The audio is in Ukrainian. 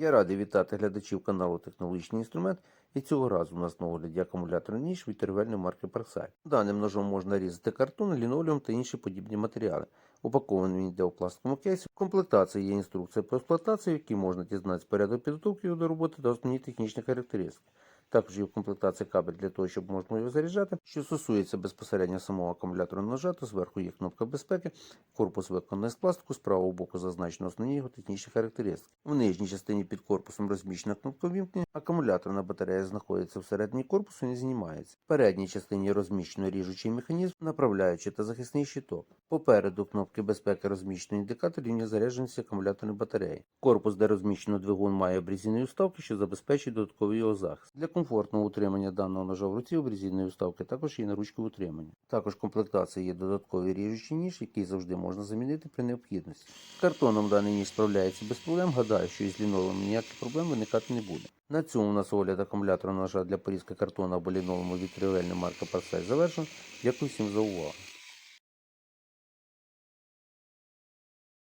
Я радий вітати глядачів каналу Технологічний інструмент. І цього разу у нас на огляді акумуляторний ніж від тривельної марки Parkside. Даним ножом можна різати картон, лінолеум та інші подібні матеріали. Упакований він йде у пластиковому кейсі. В комплектації є інструкція по експлуатації, в якій можна дізнатися порядок підготовки його до роботи та основні технічні характеристики. Також є в комплектації кабель для того, щоб можна його заряджати. Що стосується безпосередньо самого акумуляторного ножа, то зверху є кнопка безпеки, корпус виконаний з пластику, з правого боку зазначено основні його технічні характеристики. В нижній частині під корпусом розміщена кнопка вімкнення. Акумуляторна батарея знаходиться всередині корпусу і не знімається. В передній частині розміщено ріжучий механізм, направляючий та захисний щиток. Попереду кнопки безпеки розміщено індикатор рівня зарядженості акумуляторної батареї. Корпус, де розміщено двигун, має обрізані уставки, що забезпечує додатковий його захист. Для комфортного утримання даного ножа в руці обрізаної уставки також є на ручки утримання. Також в комплектації є додатковий ріжучий ніж, який завжди можна замінити при необхідності. Картоном даний ніж справляється без проблем. Гадаю, що із лінолом ніяких проблем виникати не буде. На цьому у нас огляд акумулятора ножа для порізки картону або лінолому від марка марки завершен. Дякую всім за увагу.